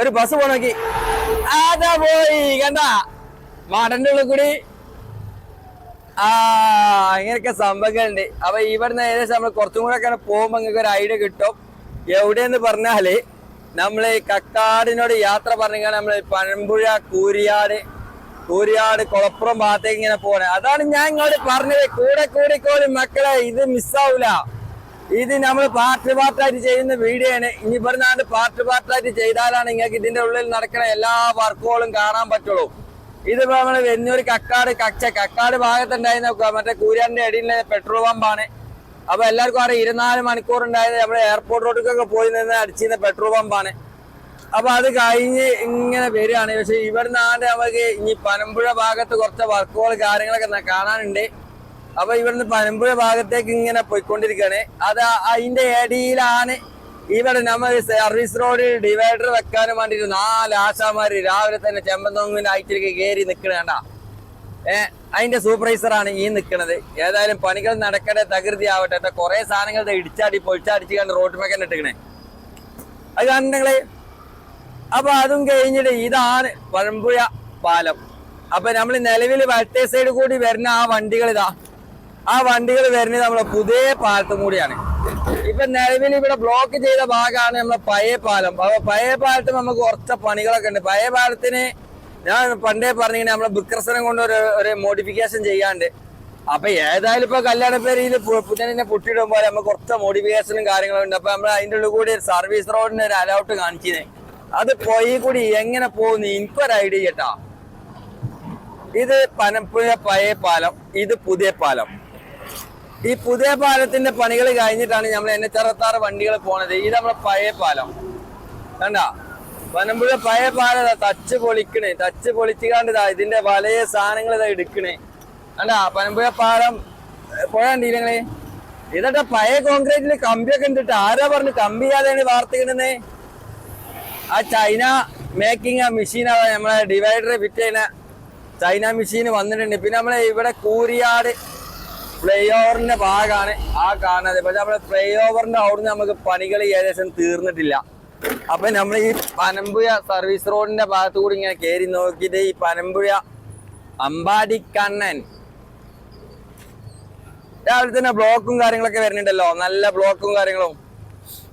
ഒരു ബസ് പോണക്കി അതാ പോയി കണ്ട? മാടന്റെ ഉള്ളിൽ കൂടി. ആ ഇങ്ങനെയൊക്കെ സംഭവങ്ങളുണ്ട്. അപ്പൊ ഇവിടുന്ന് ഏകദേശം നമ്മൾ കുറച്ചും കൂടെ ഒക്കെ പോകുമ്പോ നിങ്ങൾക്ക് ഒരു ഐഡിയ കിട്ടും. എവിടെയെന്ന് പറഞ്ഞാൽ നമ്മൾ കക്കാടിനോട് യാത്ര പറഞ്ഞാൽ നമ്മൾ പഴമ്പുഴ കൂരിയാട് കൂരിയാട് കുളപ്പുറം ഭാഗത്തേക്ക് ഇങ്ങനെ പോണേ. അതാണ് ഞാൻ ഇങ്ങോട്ട് പറഞ്ഞത്. കൂടെ കൂടി കൂടിക്കോളി മക്കളെ ഇത് മിസ്സാവൂല ഇത് നമ്മൾ പാർട്ട് പാർട്ടായിട്ട് ചെയ്യുന്ന വീഡിയോ ആണ്. ഇനി പറഞ്ഞാണ്ട് പാർട്ട് പാർട്ടായിട്ട് ചെയ്താലാണ് നിങ്ങൾക്ക് ഇതിന്റെ ഉള്ളിൽ നടക്കുന്ന എല്ലാ വർക്കുകളും കാണാൻ പറ്റുള്ളൂ. ഇതിപ്പോ നമ്മൾ വെന്നൂർ കക്കാട് കച്ച കക്കാട് ഭാഗത്തുണ്ടായിരുന്ന മറ്റേ കൂരാന്റെ അടിയിലെ പെട്രോൾ പമ്പാണ് അപ്പൊ എല്ലാവർക്കും അവിടെ ഇരുപത്തിനാല് മണിക്കൂർ ഉണ്ടായത് നമ്മുടെ എയർപോർട്ട് റോഡിലേക്കൊക്കെ പോയി നിന്ന് അടിച്ചിരുന്ന പെട്രോൾ പമ്പാണ് അപ്പൊ അത് കഴിഞ്ഞ് ഇങ്ങനെ വരികയാണ്. പക്ഷെ ഇവിടെ ആണ്ട് നമുക്ക് ഇനി പനമ്പുഴ ഭാഗത്ത് കുറച്ച് വർക്കുകൾ കാര്യങ്ങളൊക്കെ കാണാനുണ്ട്. അപ്പൊ ഇവിടുന്ന് പനമ്പുഴ ഭാഗത്തേക്ക് ഇങ്ങനെ പോയിക്കൊണ്ടിരിക്കുകയാണ്. അത് അതിന്റെ ഇടയിലാണ് ഇവിടെ നമ്മൾ സർവീസ് റോഡിൽ ഡിവൈഡർ വെക്കാനും വേണ്ടിയിട്ട് നാല് ആശാമാര് രാവിലെ തന്നെ ചെമ്പന്തൊങ്ങിന് ഐറ്റിലേക്ക് കയറി നിൽക്കണേണ്ട ഏ അതിന്റെ സൂപ്പർവൈസറാണ് ഈ നിൽക്കുന്നത് ഏതായാലും പണികൾ നടക്കട്ടെ തകൃതി ആവട്ടെ എന്താ കുറെ സാധനങ്ങൾ ഇടിച്ചാടി പൊഴിച്ചാടിച്ച് കണ്ട് റോഡ് മേക്കാൻ ഇട്ടിക്കണേ. അത് കണ്ടെങ്കിൽ അപ്പൊ അതും കഴിഞ്ഞിട്ട് ഇതാണ് പഴമ്പുഴ പാലം. അപ്പൊ നമ്മൾ നിലവിൽ വട്ടേ സൈഡ് കൂടി വരുന്ന ആ വണ്ടികൾ ഇതാ ആ വണ്ടികൾ വരുന്നത് നമ്മളെ പുതിയ പാലത്തും കൂടിയാണ്. ഇപ്പൊ നിലവിൽ ഇവിടെ ബ്ലോക്ക് ചെയ്ത ഭാഗമാണ് നമ്മളെ പഴയ പാലം. അപ്പൊ പഴയ പാലത്ത് നമുക്ക് കുറച്ച പണികളൊക്കെ ഉണ്ട്. പഴയ പാലത്തിന് ഞാൻ പണ്ടേ പറഞ്ഞിങ്ങനെ നമ്മളെ ബിക്രസനം കൊണ്ട് ഒരു ഒരു മോഡിഫിക്കേഷൻ ചെയ്യാണ്ട്. അപ്പൊ ഏതായാലും ഇപ്പൊ കല്യാണ പേരിൽ പുതിനെ പോലെ നമുക്ക് കുറച്ച് മോഡിഫിക്കേഷനും കാര്യങ്ങളും ഉണ്ട്. അപ്പൊ നമ്മൾ അതിന്റെ ഉള്ളിൽ കൂടി സർവീസ് റോഡിന് ഒരു അലൗട്ട് കാണിച്ചിരുന്നേ അത് പോയി കൂടി എങ്ങനെ പോകുന്നു? എനിക്കൊരു ഐഡിയ കേട്ടാ ഇത് പനപ്പുഴ പഴയ പാലം. ഇത് പുതിയ പാലം. ഈ പുതിയ പാലത്തിന്റെ പണികൾ കഴിഞ്ഞിട്ടാണ് നമ്മൾ എൻ എച്ച് അറുപത്താറ് വണ്ടികൾ പോണത്. ഇത് നമ്മളെ പഴയ പാലം. കണ്ട? വനമ്പുഴ പഴയ പാലം തച്ച് പൊളിക്കണേ. തച്ച് പൊളിച്ചുകാണ്ട് ഇതാ ഇതിന്റെ വലയ സാധനങ്ങൾ ഇതാ എടുക്കണേ. കണ്ട? പനമ്പുഴ പാലം പുഴ ഇതൊക്കെ പഴയ കോൺക്രീറ്റിൽ കമ്പിയൊക്കെ ഉണ്ടിട്ട് ആരാ പറഞ്ഞു കമ്പി ചെയ്യാതെയാണ് വാർത്തകിടുന്നേ ആ ചൈന മേക്കിംഗ് ആ മെഷീനാണ് നമ്മളെ ഡിവൈഡർ ചെയ്യുന്ന ചൈന മെഷീൻ വന്നിട്ടുണ്ട്. പിന്നെ നമ്മളെ ഇവിടെ കൂരിയാട് ഫ്ലൈ ഓവറിന്റെ ഭാഗമാണ്. ആ കാണുന്നത്. പക്ഷെ നമ്മുടെ ഫ്ലൈ ഓവറിന്റെ അവിടുന്ന് നമുക്ക് പണികൾ ഏകദേശം തീർന്നിട്ടില്ല. അപ്പൊ നമ്മൾ ഈ പനമ്പുഴ സർവീസ് റോഡിന്റെ ഭാഗത്ത് കൂടി ഇങ്ങനെ കയറി നോക്കിയിട്ട് ഈ പനമ്പുഴ അമ്പാടിക്കണ്ണൻ രാവിലെ തന്നെ ബ്ലോക്കും കാര്യങ്ങളൊക്കെ വരുന്നുണ്ടല്ലോ. നല്ല ബ്ലോക്കും കാര്യങ്ങളും.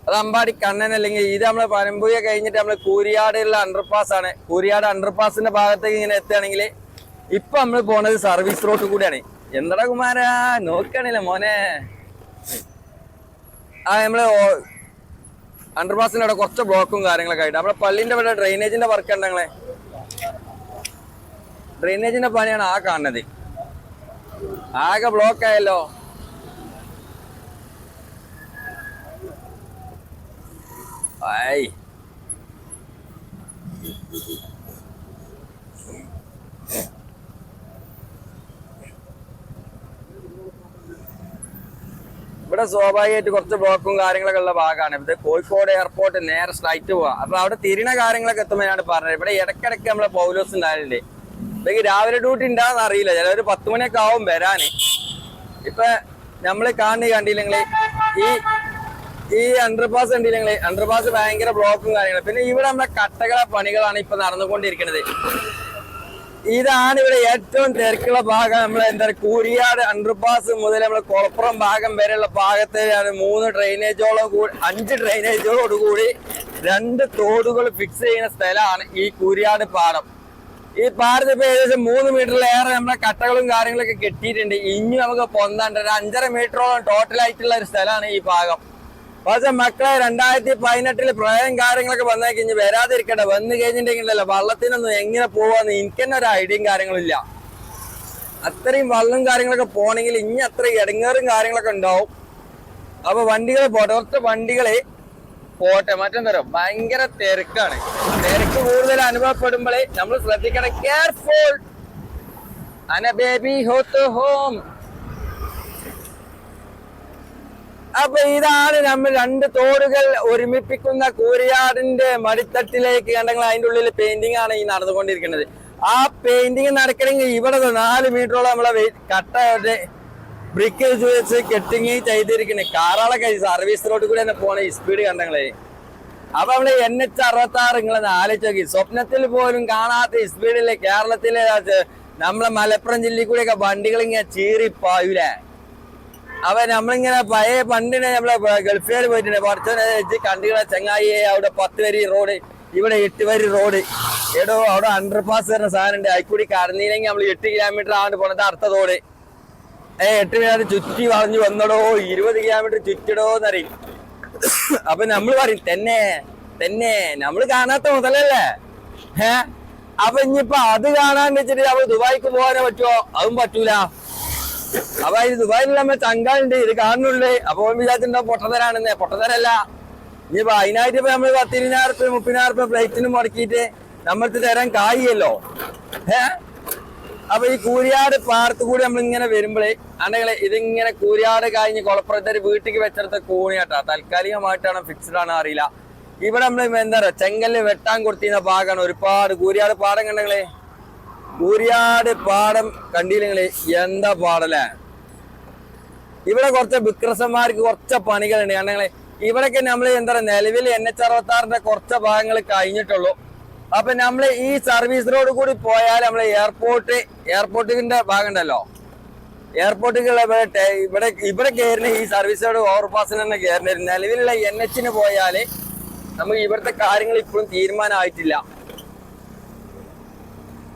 അത് അമ്പാടി കണ്ണൻ അല്ലെങ്കിൽ ഇത് നമ്മളെ പനമ്പുഴ കഴിഞ്ഞിട്ട് നമ്മൾ കൂരിയാടുള്ള അണ്ടർപാസ് ആണ്. കൂരിയാട് അണ്ടർപാസിന്റെ ഭാഗത്തേക്ക് ഇങ്ങനെ എത്തുകയാണെങ്കിൽ ഇപ്പൊ നമ്മൾ പോണത് സർവീസ് റോഡ് കൂടിയാണ്. എന്താ കുമാരാ? നോക്കണില്ല മോനെ. ആ നമ്മൾ അണ്ടർപാസിന്റെ അവിടെ കുറച്ച് ബ്ലോക്കും കാര്യങ്ങളൊക്കെ ആയിട്ട്. നമ്മളെ പള്ളിന്റെ അവിടെ ഡ്രെയിനേജിന്റെ വർക്ക് ഉണ്ട് ഞങ്ങളെ. ഡ്രെയിനേജിന്റെ പണിയാണ് ആ കാണുന്നത്. ആകെ ബ്ലോക്ക് ആയല്ലോ. ഐ. സ്വാഭാവികമായിട്ട് കുറച്ച് ബ്ലോക്കും കാര്യങ്ങളൊക്കെ ഉള്ള ഭാഗമാണ്. ഇത് കോഴിക്കോട് എയർപോർട്ട് നേരെ സ്ട്രൈറ്റ് പോവാ. അപ്പൊ അവിടെ തിരിണ കാര്യങ്ങളൊക്കെ എത്തുമ്പോഴാണ് പറഞ്ഞത്. ഇവിടെ ഇടയ്ക്കിടയ്ക്ക് നമ്മളെ പൗലോസ് ഉണ്ടായിട്ടുണ്ട് ഇതൊക്കെ രാവിലെ ഡ്യൂട്ടി ഉണ്ടാകുന്ന അറിയില്ല. ചിലവര് പത്ത് മണിയൊക്കെ ആവും വരാന്. ഇപ്പൊ നമ്മൾ കാണി കണ്ടില്ലെങ്കിൽ ഈ ഈ അണ്ടർപാസ് കണ്ടില്ലെങ്കിൽ അണ്ടർപാസ് ഭയങ്കര ബ്ലോക്കും കാര്യങ്ങളും. പിന്നെ ഇവിടെ നമ്മളെ കട്ടകളെ പണികളാണ് ഇപ്പൊ നടന്നുകൊണ്ടിരിക്കുന്നത്. ഇതാണ് ഇവിടെ ഏറ്റവും തിരക്കുള്ള ഭാഗം. നമ്മൾ എന്താ കൂരിയാട് അണ്ടർപാസ് മുതൽ നമ്മൾ കൊളപ്പുറം ഭാഗം വരെയുള്ള ഭാഗത്തേക്കാണ് മൂന്ന് ഡ്രെയിനേജോളം കൂടി അഞ്ച് ഡ്രെയിനേജോട് കൂടി രണ്ട് തോടുകൾ ഫിക്സ് ചെയ്യുന്ന സ്ഥലമാണ് ഈ കൂരിയാട് പാടം. ഈ പാടത്ത് ഇപ്പൊ ഏകദേശം മൂന്ന് മീറ്ററിലേറെ നമ്മളെ കട്ടകളും കാര്യങ്ങളൊക്കെ കെട്ടിയിട്ടുണ്ട്. ഇനി നമുക്ക് പൊന്താണ്ട് ഒരു അഞ്ചര മീറ്ററോളം ടോട്ടൽ ആയിട്ടുള്ള ഒരു സ്ഥലമാണ് ഈ ഭാഗം. പക്ഷെ മക്കളെ രണ്ടായിരത്തി പതിനെട്ടിൽ പ്രളയം കാര്യങ്ങളൊക്കെ വന്നേക്ക് കഴിഞ്ഞ് വരാതിരിക്കട്ടെ. വന്നു കഴിഞ്ഞിട്ടുണ്ടെങ്കിലല്ലോ വള്ളത്തിനൊന്നും എങ്ങനെ പോവാന്ന് എനിക്ക് തന്നെ ഒരു ഐഡിയയും കാര്യങ്ങളില്ല അത്രയും വള്ളം കാര്യങ്ങളൊക്കെ പോണെങ്കിൽ ഇനി അത്ര ഇടങ്ങേറും കാര്യങ്ങളൊക്കെ ഉണ്ടാവും. അപ്പൊ വണ്ടികൾ പോട്ടെ. വണ്ടികളെ പോട്ടെ. മറ്റെന്തരോ ഭയങ്കര തിരക്കാണ്. തിരക്ക് കൂടുതൽ അനുഭവപ്പെടുമ്പോഴേ നമ്മൾ ശ്രദ്ധിക്കണം. കെയർഫുൾ അന ബേബി ഹോത്ത് ഹോം അപ്പൊ ഇതാണ് നമ്മൾ രണ്ട് തോടുകൾ ഒരുമിപ്പിക്കുന്ന കൂരിയാടിന്റെ മടിത്തട്ടിലേക്ക് കണ്ടെങ്കിൽ അതിന്റെ ഉള്ളിൽ പെയിന്റിംഗ് ആണ് ഈ നടന്നുകൊണ്ടിരിക്കുന്നത്. ആ പെയിന്റിങ് നടക്കണമെങ്കിൽ ഇവിടെ നാല് മീറ്ററോളം നമ്മളെ കട്ട ബ്രിക്ക് വെച്ച് കെട്ടിങ് ചെയ്തിരിക്കുന്നത് കാറാളൊക്കെ സർവീസ് റോഡ് കൂടി തന്നെ പോണ സ്പീഡ് കണ്ടെങ്കിലേ അപ്പൊ നമ്മൾ എൻ എച്ച് അറുപത്തി ആറ് നിങ്ങളെ ആലോചിച്ച് നോക്കി. സ്വപ്നത്തിൽ പോലും കാണാത്ത സ്പീഡിൽ കേരളത്തിലെ നമ്മളെ മലപ്പുറം ജില്ലയിൽ കൂടെയൊക്കെ വണ്ടികൾ ഇങ്ങനെ ചീറിപ്പായൂലേ? അപ്പൊ നമ്മളിങ്ങനെ പഴയ പണ്ടിനെ നമ്മളെ ഗൾഫുകാർ പോയിട്ടുണ്ട്. കുറച്ച് കണ്ടുകളെ ചെങ്ങായിയെ അവിടെ പത്ത് വരി റോഡ് ഇവിടെ എട്ട് വരി റോഡ്. എടോ അവിടെ അണ്ടർ പാസ് വരുന്ന സാധനം ഉണ്ട് അതിക്കൂടി കടന്നില്ലെങ്കിൽ നമ്മൾ എട്ട് കിലോമീറ്റർ ആണ് പോണത് അടുത്ത റോഡ് ഏ എട്ട് കിലോമീറ്റർ ചുറ്റി വളഞ്ഞു വന്നടോ ഇരുപത് കിലോമീറ്റർ ചുറ്റിടോ എന്നറിയും അപ്പൊ നമ്മൾ പറയും തന്നെ തന്നെ നമ്മൾ കാണാത്ത മുതലല്ലേ? ഏ അപ്പൊ ഇനിയിപ്പൊ അത് കാണാൻ വെച്ചിട്ട് നമ്മൾ ദുബായിക്ക് പോകാനോ പറ്റുമോ അതും പറ്റൂല. അപ്പൊ ഇത് ദുബായിൽ നമ്മൾ ചങ്കാലുണ്ട് ഇത് കാണുന്നുള്ളേ. അപ്പൊ വിചാരിച്ചിട്ടുണ്ടോ പൊട്ടതരാണെന്ന് പൊട്ടതരല്ല ഇനിയിപ്പോ അതിനായിട്ട് ഇപ്പൊ നമ്മൾ പത്തിരുപതിനായിരം റുപ്യ മുപ്പതിനായിരം റുപ്യ ഫ്ലൈറ്റിന് മുടക്കിയിട്ട് നമ്മൾക്ക് തരാൻ കായിയല്ലോ ഏ? അപ്പൊ ഈ കൂരിയാട് പാർത്ത് കൂടി നമ്മൾ ഇങ്ങനെ വരുമ്പോഴേ ആണെങ്കിൽ ഇതിങ്ങനെ കൂരിയാട് കഴിഞ്ഞ് കൊളപ്പുറത്തെ വീട്ടിലേക്ക് വെച്ചെടുത്ത കൂണിയാട്ടാ താൽക്കാലികമായിട്ടാണ് ഫിക്സ്ഡ് ആണോ അറിയില്ല. ഇവിടെ നമ്മൾ എന്താ പറയാ ചെങ്കല്ല് വെട്ടാൻ കൊടുത്തിരുന്ന ഭാഗമാണ് ഒരുപാട് കൂരിയാട് പാടം കണ്ടെങ്കിലേ കൂരിയാട് പാടം കണ്ടില്ലെങ്കിൽ എന്താ പാടല്ലേ? ഇവിടെ കുറച്ച് വിക്രസന്മാർക്ക് കുറച്ച് പണികളുണ്ട്. കാരണം ഇവിടൊക്കെ നമ്മൾ എന്താ നിലവിൽ എൻ എച്ച് അറുപത്തി ആറിന്റെ കുറച്ച് ഭാഗങ്ങൾ കഴിഞ്ഞിട്ടുള്ളൂ. അപ്പൊ നമ്മൾ ഈ സർവീസ് റോഡ് കൂടി പോയാൽ നമ്മൾ എയർപോർട്ട് എയർപോർട്ടിന്റെ ഭാഗം ഉണ്ടല്ലോ എയർപോർട്ടിലുള്ള ഇവിടെ ഇവിടെ ഇവിടെ കയറുന്ന ഈ സർവീസ് റോഡ് ഓവർപാസിന് തന്നെ കയറുന്നത് നിലവിലുള്ള എൻ എച്ചിന് പോയാൽ നമുക്ക് ഇവിടുത്തെ കാര്യങ്ങൾ ഇപ്പോഴും തീരുമാനമായിട്ടില്ല.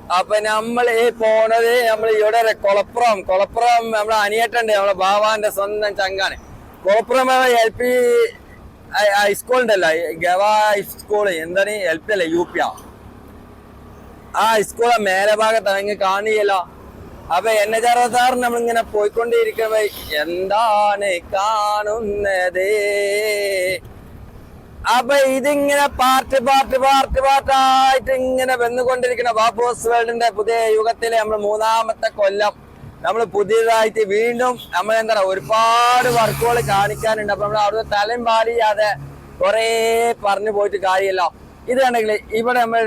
അപ്പൊ നമ്മൾ ഈ പോണത് നമ്മൾ ഇവിടെ കൊളപ്പുറം കൊളപ്പുറം നമ്മളെ അനിയട്ടുണ്ട് നമ്മളെ ബാവാന്റെ സ്വന്തം ചങ്കാണ്. Kolappuram L P high school ഉണ്ടല്ലോ ഗവ ഹൈസ്കൂൾ എന്താണ് എൽ പി അല്ലേ യു പി ആ? ആ ഹൈസ്കൂളെ മേലെ ഭാഗത്ത് അങ്ങ് കാണിയല്ലോ അപ്പൊ എൻ എച്ച് അറുപത്താറ് നമ്മളിങ്ങനെ പോയിക്കൊണ്ടിരിക്കുമ്പോ എന്താണ് കാണുന്നത്? അപ്പൊ ഇതിങ്ങനെ പാർട്ട് പാർട്ട് പാർട്ട് പാർട്ടായിട്ട് ഇങ്ങനെ വന്നുകൊണ്ടിരിക്കുന്ന ബാബോസ് വേൾഡിന്റെ പുതിയ യുഗത്തിലെ നമ്മൾ മൂന്നാമത്തെ കൊല്ലം. നമ്മൾ പുതിയതായിട്ട് വീണ്ടും നമ്മൾ എന്താ പറയുക ഒരുപാട് വർക്കുകൾ കാണിക്കാനുണ്ട്. അപ്പൊ നമ്മൾ അവിടെ തലയും പാലിയാതെ കുറേ പറഞ്ഞു പോയിട്ട് കാര്യമല്ലോ. ഇത് ഇവിടെ നമ്മൾ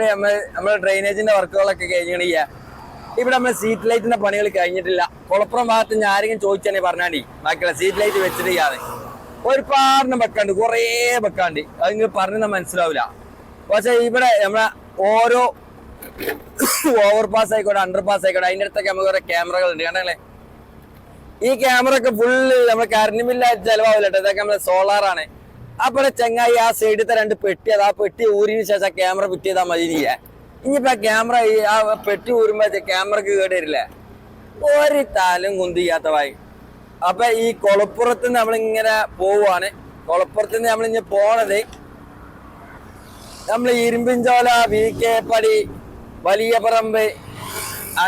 നമ്മൾ ഡ്രെയിനേജിന്റെ വർക്കുകളൊക്കെ കഴിഞ്ഞില്ല ഇവിടെ നമ്മൾ സീറ്റ് ലൈറ്റിന്റെ പണികൾ കഴിഞ്ഞിട്ടില്ല. കുളപ്പുറം ഭാഗത്ത് ഞാൻ ആരെങ്കിലും ചോദിച്ചാണെങ്കിൽ പറഞ്ഞാണ്ടി ബാക്കിയുള്ള സീറ്റ് ലൈറ്റ് വെച്ചിട്ട് ചെയ്യാതെ ഒരുപാടിനും വെക്കാണ്ട് കുറേ വെക്കാണ്ട്. അത് നിങ്ങൾ പറഞ്ഞാൽ മനസ്സിലാവില്ല. പക്ഷെ ഇവിടെ നമ്മളെ ഓരോ ഓവർ പാസ് ആയിക്കോട്ടെ അണ്ടർ പാസ് ആയിക്കോട്ടെ അതിന്റെ അടുത്തൊക്കെ നമുക്ക് കുറെ ക്യാമറകൾ ഉണ്ട് കണ്ടല്ലേ ഈ ക്യാമറ ഒക്കെ ഫുള്ള് നമ്മൾ കറണ്ട് ബില്ല ചെലവാവില്ല കേട്ടോ. ഇതൊക്കെ നമ്മളെ ആണ്. അപ്പൊ ചെങ്ങായി ആ സൈഡിലത്തെ രണ്ട് പെട്ടി അത് ആ പെട്ടി ഊരിന് ശേഷം ആ ക്യാമറ ഫിറ്റ് ചെയ്താൽ മതി നീ ഇനിയിപ്പോ ആ ക്യാമറ ആ പെട്ടി ഊരുമ്പോ ക്യാമറക്ക് കേട് വരില്ലേ? ഒരു താലും കുന്തിയാത്തവായി അപ്പൊ ഈ കൊളപ്പുറത്ത് നമ്മളിങ്ങനെ പോവാണ്. കൊളപ്പുറത്ത് നിന്ന് നമ്മളിങ്ങനെ പോണത് നമ്മൾ ഇരുമ്പിഞ്ചോല വി കെ പടി വലിയ പറമ്പ്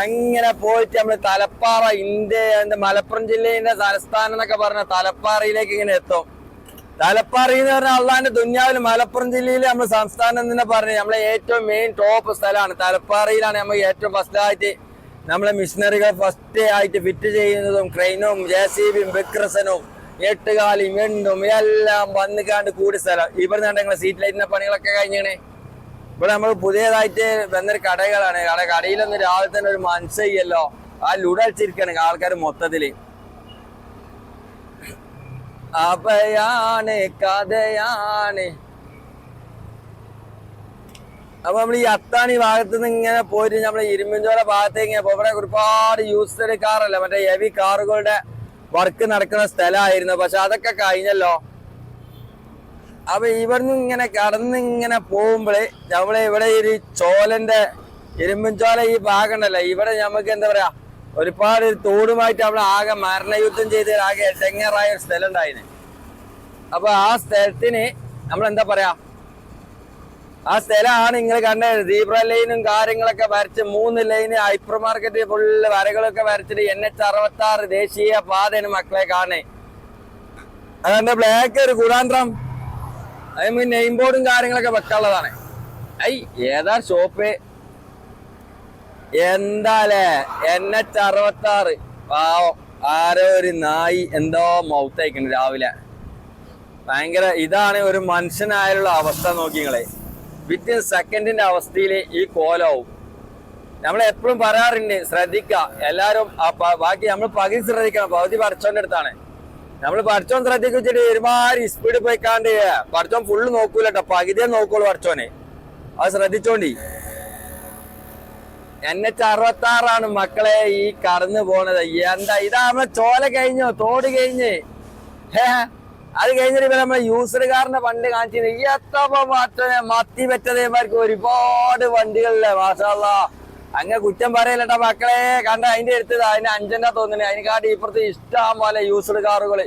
അങ്ങനെ പോയിട്ട് നമ്മൾ തലപ്പാറ ഇന്ത്യ മലപ്പുറം ജില്ലയുടെ തലസ്ഥാനം എന്നൊക്കെ പറഞ്ഞ തലപ്പാറയിലേക്ക് ഇങ്ങനെ എത്തും. തലപ്പാറ എന്ന് പറഞ്ഞാൽ അള്ളാന്റെ ദുന്യാവിൽ മലപ്പുറം ജില്ലയിലെ നമ്മൾ സംസ്ഥാനം തന്നെ പറഞ്ഞു നമ്മളെ ഏറ്റവും മെയിൻ ടോപ്പ് സ്ഥലമാണ്. തലപ്പാറയിലാണ് നമ്മൾ ഏറ്റവും ഫസ്റ്റ് ആയിട്ട് നമ്മളെ മിഷനറികൾ ഫസ്റ്റ് ആയിട്ട് ഫിറ്റ് ചെയ്യുന്നതും ക്രെയിനും ജെ സി ബിയും ബെക്രസനും എട്ടുകാലും എണ്ടും എല്ലാം വന്ന് കണ്ട് കൂടി സ്ഥലം. ഇവിടെ നിന്നുണ്ടെങ്കിൽ സീറ്റ് ലൈറ്റിന്റെ പണികളൊക്കെ കഴിഞ്ഞേ ഇവിടെ നമ്മൾ പുതിയതായിട്ട് വന്നൊരു കടകളാണ്. കട കടയിലൊന്നും രാവിലെ തന്നെ ഒരു മനസ്സില്ലല്ലോ ആ ലുടച്ചിരിക്കാണ് ആൾക്കാർ മൊത്തത്തിൽ. അപയാണ് കഥയാണ്. അപ്പൊ നമ്മൾ ഈ അത്താണി ഭാഗത്ത് നിന്ന് ഇങ്ങനെ പോയിട്ട് നമ്മൾ ഇരുമ്പൻചോല ഭാഗത്തേക്ക് ഇങ്ങനെ പോകും. ഇവിടെ ഒരുപാട് യൂസ്ഡ് കാറല്ല? മറ്റേ ഹെവി കാറുകളുടെ വർക്ക് നടക്കുന്ന സ്ഥലമായിരുന്നു. പക്ഷെ അതൊക്കെ കഴിഞ്ഞല്ലോ. അപ്പൊ ഇവിടുന്ന് ഇങ്ങനെ കടന്ന് ഇങ്ങനെ പോകുമ്പോഴേ നമ്മളെ ഇവിടെ ഒരു ചോലന്റെ ഇരുമ്പൻചോല ഈ ഭാഗം ഉണ്ടല്ലോ. ഇവിടെ നമുക്ക് എന്താ പറയാ? ഒരുപാട് തോടുമായിട്ട് നമ്മൾ ആകെ മരണയുദ്ധം ചെയ്ത് ആകെ ചെങ്ങറായ ഒരു സ്ഥലം ഉണ്ടായിരുന്നു അപ്പൊ ആ സ്ഥലത്തിന് നമ്മൾ എന്താ പറയാ? ആ സ്ഥലമാണ് നിങ്ങൾ കണ്ടത്. സീബ്ര ലൈനും കാര്യങ്ങളൊക്കെ വരച്ച് മൂന്ന് ലൈന് ഹൈപ്പർ മാർക്കറ്റ് ഫുള്ള് വരകളൊക്കെ വരച്ചിട്ട് എൻ എച്ച് അറുപത്തി ആറ് ദേശീയ പാതയാണ് മക്കളെ കാണേ അതെന്റെ ബ്ലാക്ക് ഒരു കുടാന്ത്രം അതിന് നെയിം ബോർഡും കാര്യങ്ങളൊക്കെ വെക്കാനുള്ളതാണ്. ഐ ഏതാ ഷോപ്പ് എന്താലേ? എൻ എച്ച് അറുപത്തി ആറ് പാവം. ആരോ ഒരു നായി എന്തോ മൗത്തയക്കുന്നു രാവിലെ. ഭയങ്കര ഇതാണ് ഒരു മനുഷ്യനായുള്ള അവസ്ഥ നോക്കിങ്ങളെ വിത്തിൻ സെക്കൻഡിന്റെ അവസ്ഥയിൽ ഈ കോലാവും. നമ്മൾ എപ്പോഴും പറയാറുണ്ട് ശ്രദ്ധിക്കുക. എല്ലാവരും ബാക്കി നമ്മൾ പകുതി ശ്രദ്ധിക്കണം. പകുതി പഠിച്ചോന്റെ അടുത്താണ്. നമ്മൾ പഠിച്ചോൻ ശ്രദ്ധിച്ചിട്ട് ഒരുമാതിരി സ്പീഡ് പോയിക്കാണ്ട് പഠിച്ചോൻ ഫുള്ള് നോക്കൂല പകുതിയെ നോക്കുള്ളൂ പഠിച്ചോനെ അത് ശ്രദ്ധിച്ചോണ്ടി. എൻ എച്ച് അറുപത്തി ആറാണ് മക്കളെ ഈ കടന്നു പോണത്. എന്താ ഇതാ നമ്മളെ ചോല കഴിഞ്ഞോ തോട് കഴിഞ്ഞ്. ഹേ അത് കഴിഞ്ഞിട്ട് ഇപ്പൊ നമ്മളെ യൂസറുകാരന്റെ വണ്ടി കാണിച്ചിരുന്നു. ഈ എത്ര മത്തി പറ്റതേമാർക്ക് ഒരുപാട് വണ്ടികളില്ലേ മാഷാല്ല അങ്ങ് കുറ്റം പറയലട്ടാ മക്കളെ. കണ്ട അതിന്റെ അടുത്ത് അതിന് അഞ്ചെണ്ണ തോന്നുന്നു. അതിനെക്കാട്ടി ഇപ്പുറത്ത് ഇഷ്ടം പോലെ യൂസർ കാറുകൾ.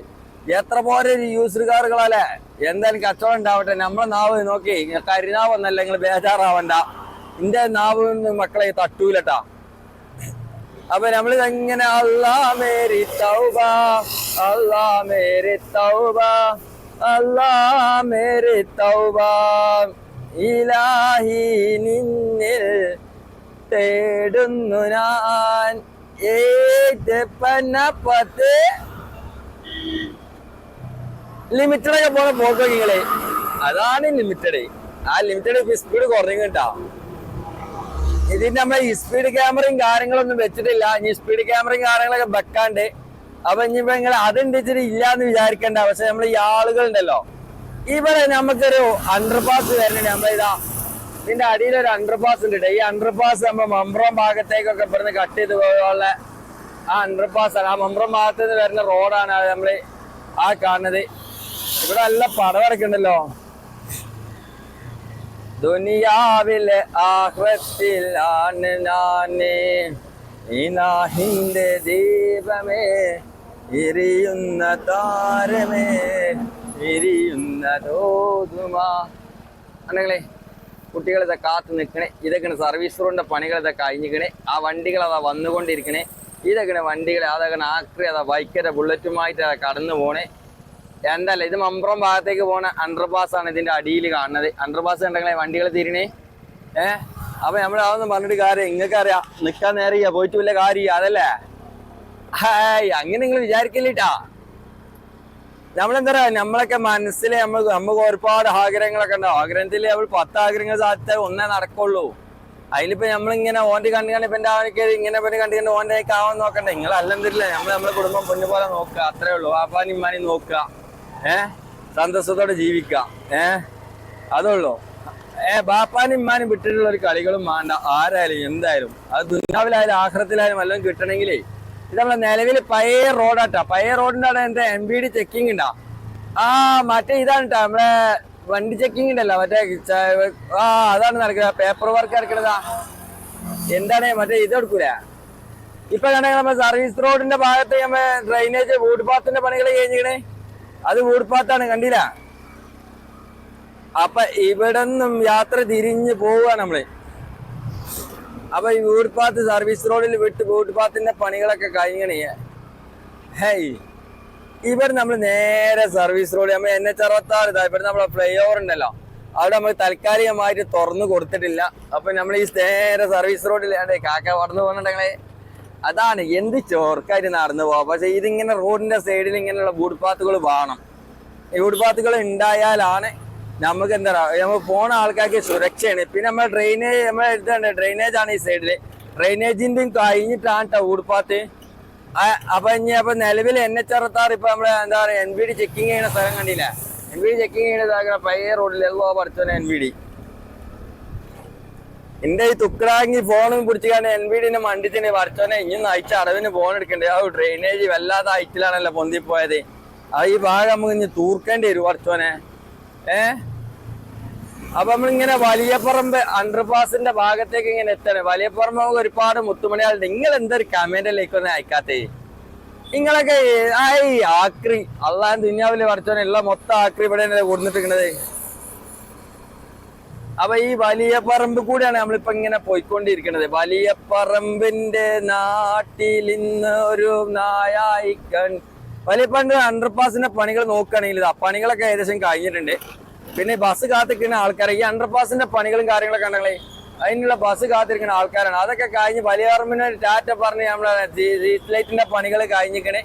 എത്ര പോലെ യൂസർ കാറുകളല്ലേ എന്തായാലും കച്ചവടം ഉണ്ടാവട്ടെ. നമ്മളെ നാവ് നോക്കി കരുനാവ് ഒന്നല്ല നിങ്ങൾ ബേജാറാവണ്ട. എന്റെ നാവ് മക്കളെ തട്ടൂലട്ടാ. അപ്പൊ നമ്മൾ ഇതെങ്ങനെ അല്ലാ മേരി തൗബ അല്ലാ മേരി തൗബ അല്ലാ മേരി തൗബ. ഇലാഹി നിന്നിൽ തേടുന്നു ഞാൻ. ഏപ്പത്ത് ലിമിറ്റഡ് ഒക്കെ പോണ പോക്ക് നിങ്ങളെ. അതാണ് ലിമിറ്റഡ് ആ ലിമിറ്റഡ് സ്പീഡ് കുറഞ്ഞു കേട്ടോ ഇതിന് ഈ സ്പീഡ് ക്യാമറയും കാര്യങ്ങളൊന്നും വെച്ചിട്ടില്ല. ഇനി സ്പീഡ് ക്യാമറയും കാര്യങ്ങളൊക്കെ വെക്കാണ്ട്. അപ്പൊ ഇനിയിപ്പോ നിങ്ങൾ അതുണ്ടിച്ചിട്ട് ഇല്ലാന്ന് വിചാരിക്കണ്ട. പക്ഷെ നമ്മൾ ഈ ആളുകളുണ്ടല്ലോ. ഇവിടെ നമുക്കൊരു അണ്ടർപാസ് വരുന്നുണ്ട് നമ്മളിതാ ഇതിന്റെ അടിയിൽ ഒരു അണ്ടർ പാസ് ഉണ്ട് ഈ അണ്ടർപാസ് നമ്മൾ മമ്പ്രം ഭാഗത്തേക്കൊക്കെ ഇവിടുന്ന് കട്ട് ചെയ്ത് പോകാനുള്ള ആ അണ്ടർപാസ് ആണ്. ആ മമ്പ്രം ഭാഗത്ത് നിന്ന് വരുന്ന റോഡാണ് നമ്മൾ ആ കാണുന്നത്. ഇവിടെ നല്ല പടം ഇറക്കുന്നുണ്ടല്ലോ ദുനിയാവിലെ ആഹ്വത്തിലാണ് ഞാൻ. ദീപമേ എരിയുന്ന താരമേ എരിയുന്ന തോതുമ. അണ്ണങ്ങളെ കുട്ടികളിതെ കാത്തു നിൽക്കണേ. ഇതൊക്കെ സർവീസ് റോഡിന്റെ പണികളിതെ കഴിഞ്ഞിക്കണേ ആ വണ്ടികൾ അതാ വന്നുകൊണ്ടിരിക്കണേ. ഇതൊക്കെ വണ്ടികൾ അതൊക്കെ ആക്രി അതാ ബൈക്കര ബുള്ളറ്റുമായിട്ട് കടന്നു പോണേ. എന്തല്ല ഇത് മമ്പ്രം ഭാഗത്തേക്ക് പോണ അണ്ടർപാസ് ആണ് ഇതിന്റെ അടിയിൽ കാണുന്നത്. അണ്ടർപാസ് ഉണ്ടെങ്കിൽ വണ്ടികൾ തിരിണേ ഏ? അപ്പൊ നമ്മൾ അതൊന്നും പറഞ്ഞിട്ട് കാര്യം നിങ്ങൾക്ക് അറിയാം നിക്കാൻ നേരം പോയിട്ട് വല്ല കാര്യം അതല്ലേ? ഹായ് അങ്ങനെ നിങ്ങൾ വിചാരിക്കില്ലേട്ടാ? നമ്മളെന്താ പറയാ നമ്മളൊക്കെ മനസ്സിൽ നമ്മൾ നമുക്ക് ഒരുപാട് ആഗ്രഹങ്ങളൊക്കെ ഉണ്ടാവും. ആഗ്രഹത്തിൽ നമ്മൾ പത്ത് ആഗ്രഹങ്ങൾ സാധിച്ചാൽ ഒന്നേ നടക്കുള്ളൂ. അതിലിപ്പോ നമ്മളിങ്ങനെ ഓന്റെ കണ്ടു കണ്ട് ഇപ്പൊ ആൾക്ക് ഇങ്ങനെ പിന്നെ കണ്ടു കണ്ട് ഓന്റെ ആവാൻ നോക്കണ്ടേ? നിങ്ങൾ അല്ലെന്തില്ല നമ്മൾ നമ്മളെ കുടുംബം പൊന്നു പോലെ നോക്കുക അത്രേ ഉള്ളൂ. വാപ്പാനും ഇമ്മാനും നോക്കുക. ഏ? സന്തോഷത്തോടെ ജീവിക്കാം. ഏ? അതുള്ളൂ. ഏ ബാപ്പാനും ഇമ്മാനും വിട്ടിട്ടുള്ള ഒരു കളികളും വേണ്ട. ആരായാലും എന്തായാലും. അത് ദുനിയാവിലായാലും ആഹ്റത്തിലായാലും വല്ലതും കിട്ടണമെങ്കിലേ ഇത് നമ്മളെ നിലവിൽ പഴയ റോഡാട്ടാ. പഴയ റോഡിന്റെ അവിടെ എന്താ എം ബി ഡി ചെക്കിംഗ് ഉണ്ടാ ആ മറ്റേ ഇതാണ് കേട്ടോ നമ്മളെ വണ്ടി ചെക്കിംഗ് ഉണ്ടല്ലോ മറ്റേ ആ അതാണ് നടക്കുന്നത് പേപ്പർ വർക്ക് നടക്കണതാ. എന്താണ് മറ്റേ ഇത് എടുക്കൂല ഇപ്പൊ കണ്ടെങ്കിൽ നമ്മൾ സർവീസ് റോഡിന്റെ ഭാഗത്ത് നമ്മ ഡ്രൈനേജ് വൂഡ് പാത്തിന്റെ പണികൾ കഴിഞ്ഞിക്കണേ അത് വൂഡ് പാത്താണ് കണ്ടില്ല? അപ്പൊ ഇവിടെ നിന്നും യാത്ര തിരിഞ്ഞു പോവുക നമ്മൾ. അപ്പൊ ഈ വീട്ടുപാത്ത് സർവീസ് റോഡിൽ വിട്ട് വീട്ടുപാത്തിന്റെ പണികളൊക്കെ കഴിഞ്ഞണേ ഹേയ് ഇവിടെ നമ്മൾ നേരെ സർവീസ് റോഡ് നമ്മൾ എൻ എച്ച് അറുപത്തി ആറ് ഇവിടെ നമ്മളെ ഫ്ലൈ ഓവർ ഉണ്ടല്ലോ. അവിടെ നമ്മൾ താൽക്കാലികമായിട്ട് തുറന്നു കൊടുത്തിട്ടില്ല. അപ്പൊ നമ്മൾ ഈ നേരെ സർവീസ് റോഡിൽ കാക്ക വളർന്നു പോകുന്നുണ്ടെങ്കിലേ അതാണ് എന്ത് ചോർക്കായിട്ട് നടന്നു പോവാം. പക്ഷെ ഇതിങ്ങനെ റോഡിന്റെ സൈഡിൽ ഇങ്ങനെയുള്ള വൂഡ് പാത്തുകൾ വേണം. ഈ വൂഡ് പാത്തുകൾ ഉണ്ടായാലാണ് നമുക്ക് എന്താ നമ്മൾ പോണ ആൾക്കാർക്ക് സുരക്ഷയാണ്. പിന്നെ നമ്മൾ ഡ്രെയിനേജ് നമ്മൾ എടുത്തുണ്ട് ഡ്രെയിനേജ് ആണ് ഈ സൈഡിൽ ഡ്രെയിനേജിന്റെ കഴിഞ്ഞിട്ടാണ് കേട്ടോ ഊടുപ്പാത്ത് അപ്പൊ ഇനി അപ്പൊ നിലവിൽ എൻ എച്ച് അറുപത്താറ് ഇപ്പൊ നമ്മൾ എന്താ പറയാ എൻ ബി ഡി ചെക്കിങ് ചെയ്യുന്ന സ്ഥലം കണ്ടില്ല? എൻ ബി ഡി ചെക്കിങ് ചെയ്യുന്ന പയ്യ റോഡിൽ എല്ലോ പഠിച്ചോനെ എൻ ബി ഡി എന്റെ ഈ തുക്കടാങ്ങി ഫോണും പിടിച്ചാണ് എൻ ബി ഡിന്റെ മണ്ടിത്തിന് വർച്ചോനെ ഇനിയും അയച്ച അടവിന് ഫോൺ എടുക്കണ്ടേ? ആ ഡ്രെയിനേജ് വല്ലാതെ അയച്ചിലാണല്ലോ പൊന്തിപ്പോയത് ആ ഈ ഭാഗം നമുക്ക് ഇനി തൂർക്കേണ്ടി വരും വർച്ചോനെ. ഏ? അപ്പൊ നമ്മളിങ്ങനെ വലിയപ്പറമ്പ് അണ്ടർപാസിന്റെ ഭാഗത്തേക്ക് ഇങ്ങനെ എത്തണേ. വലിയപ്പറമ്പ് നമുക്ക് ഒരുപാട് മുത്തുമണിയാളുണ്ട്. നിങ്ങൾ എന്തൊരു കമന്റിലേക്ക് ഒന്നും അയക്കാത്തേ? നിങ്ങളൊക്കെ ആയി ആക്രി. അള്ളാൻ ദുന്യാവിലെ വർച്ചോനെ? എല്ലാം മൊത്തം ആക്രി ഇവിടെ കൊടുത്തിട്ടിരിക്കണത് അപ്പൊ ഈ വലിയ പറമ്പ് കൂടിയാണ് നമ്മളിപ്പോ ഇങ്ങനെ പോയിക്കൊണ്ടിരിക്കുന്നത് വലിയ പറമ്പിന്റെ നാട്ടിൽ ഇന്ന് ഒരു നായായിക്കൺ. വലിയ പണ്ട് അണ്ടർപാസിന്റെ പണികൾ നോക്കുകയാണെങ്കിൽ ഇതാ പണികളൊക്കെ ഏകദേശം കഴിഞ്ഞിട്ടുണ്ട്. പിന്നെ ബസ് കാത്തിരിക്കുന്ന ആൾക്കാരെ ഈ അണ്ടർപാസിന്റെ പണികളും കാര്യങ്ങളൊക്കെ ഉണ്ടെങ്കിലേ അതിനുള്ള ബസ് കാത്തിരിക്കുന്ന ആൾക്കാരാണ്. അതൊക്കെ കഴിഞ്ഞ് വലിയ പറമ്പിന് ടാറ്റ പറഞ്ഞ് നമ്മളെ സ്ട്രീറ്റ് ലൈറ്റിന്റെ പണികൾ കഴിഞ്ഞിക്കണേ